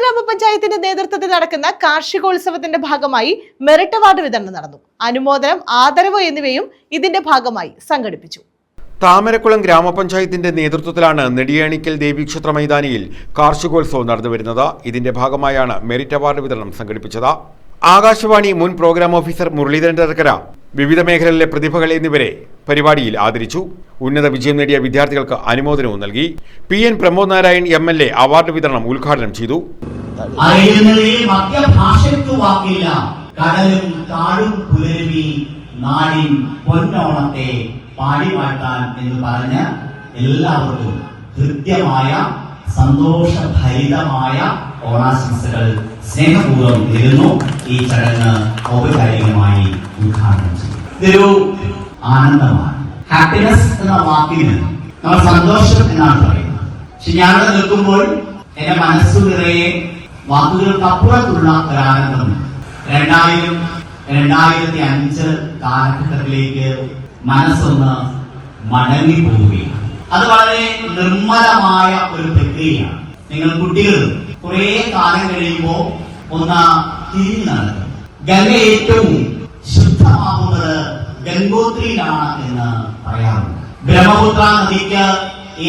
ഗ്രാമപഞ്ചായത്തിന്റെ നേതൃത്വത്തിൽ നടക്കുന്ന കാർഷികോത്സവത്തിന്റെ ഭാഗമായി മെറിറ്റ് അവാർഡ് വിതരണം നടന്നു. അനുമോദനം ആദരവ് എന്നിവയും ഇതിന്റെ ഭാഗമായി സംഘടിപ്പിച്ചു. താമരക്കുളം ഗ്രാമപഞ്ചായത്തിന്റെ നേതൃത്വത്തിലാണ് നെടിയാണിക്കൽ ദേവീക്ഷേത്ര മൈതാനിയിൽ കാർഷികോത്സവം നടന്നുവരുന്നത് ഇതിന്റെ ഭാഗമായാണ് മെറിറ്റ് അവാർഡ് വിതരണം സംഘടിപ്പിച്ചത്. ആകാശവാണി മുൻ പ്രോഗ്രാം ഓഫീസർ മുരളീധരൻ തരക്കര വിവിധ മേഖലകളിലെ പ്രതിഭകൾ എന്നിവരെ പരിപാടിയിൽ ആദരിച്ചു. ഉന്നത വിജയം നേടിയ വിദ്യാർത്ഥികൾക്ക് അനുമോദനവും നൽകി. P N Pramod Narayan M L A award വിതരണം ഉദ്ഘാടനം ചെയ്തു. എല്ലാവർക്കും കൃത്യമായ സന്തോഷഭരിതമായ ഓണാശംസകൾ സ്നേഹപൂർവം നേരുന്നു. ഈ ചടങ്ങ് ഔപചാരികമായി ഉദ്ഘാടനം ചെയ്യുന്നു ആനന്ദമാണ്. ഹാപ്പിനെസ് എന്ന വാക്കിന് നമ്മൾ സന്തോഷം എന്നാണ് പറയുന്നത്. പക്ഷെ ഞാനവിടെ നിൽക്കുമ്പോൾ എന്റെ മനസ്സു നിറയെ വാക്കുകൾക്കപ്പുറത്തുള്ള ഒരാനന്ദം രണ്ടായിരം രണ്ടായിരത്തി അഞ്ച് കാലഘട്ടത്തിലേക്ക് മനസ്സൊന്ന് മടങ്ങി പോവുകയാണ് അത് വളരെ നിർമ്മലമായ ഒരു പ്രക്രിയയാണ്. നിങ്ങൾ കുട്ടികൾ കുറെ കാലം കഴിയുമ്പോൾ ഒന്ന് തിരിഞ്ഞു നടക്കും. ഗംഗ ഏറ്റവും ശുദ്ധമാകുന്നത് ഗംഗോത്രിയിലാണ് എന്ന് പറയാറുണ്ട്. ബ്രഹ്മപുത്ര നദിക്ക്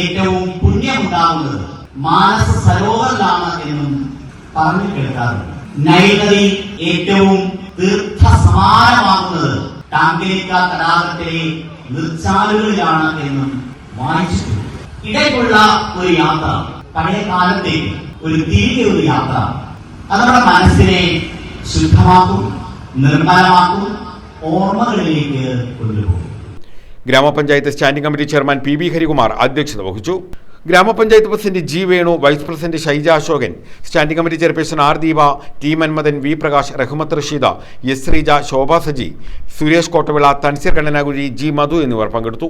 ഏറ്റവും പുണ്യമുണ്ടാകുന്നത് മാനസ സരോവറിലാണ് എന്നും പറഞ്ഞു കേൾക്കാറുണ്ട്. നൈൽ ഏറ്റവും തീർത്ഥ സമാനമാകുന്നത് ടാങ്കിലിക്ക തടാകത്തിലെ നിർച്ചാലുകളിലാണ് എന്നും വായിച്ചിട്ടുണ്ട് ഇടയ്ക്കുള്ള ഒരു യാത്ര പഴയ കാലത്തെ ഒരു തിരികെ ഒരു യാത്ര അത് നമ്മുടെ മനസ്സിനെ ശുദ്ധമാക്കും നിർമ്മലമാക്കും ഓർമ്മകളിലേക്ക് കൊണ്ടുപോകും. ഗ്രാമപഞ്ചായത്ത് standing committee chairman P B Harikumar അധ്യക്ഷത വഹിച്ചു. ഗ്രാമപഞ്ചായത്ത് president G Venu vice president Shaija Ashokan standing committee chairperson R Deepa T Manmadhan V Prakash Rahmath Rasheeda S Sreeja Shobha Saji Suresh Kottavila Thanseer Kannanakuzhi G Madhu എന്നിവർ പങ്കെടുത്തു.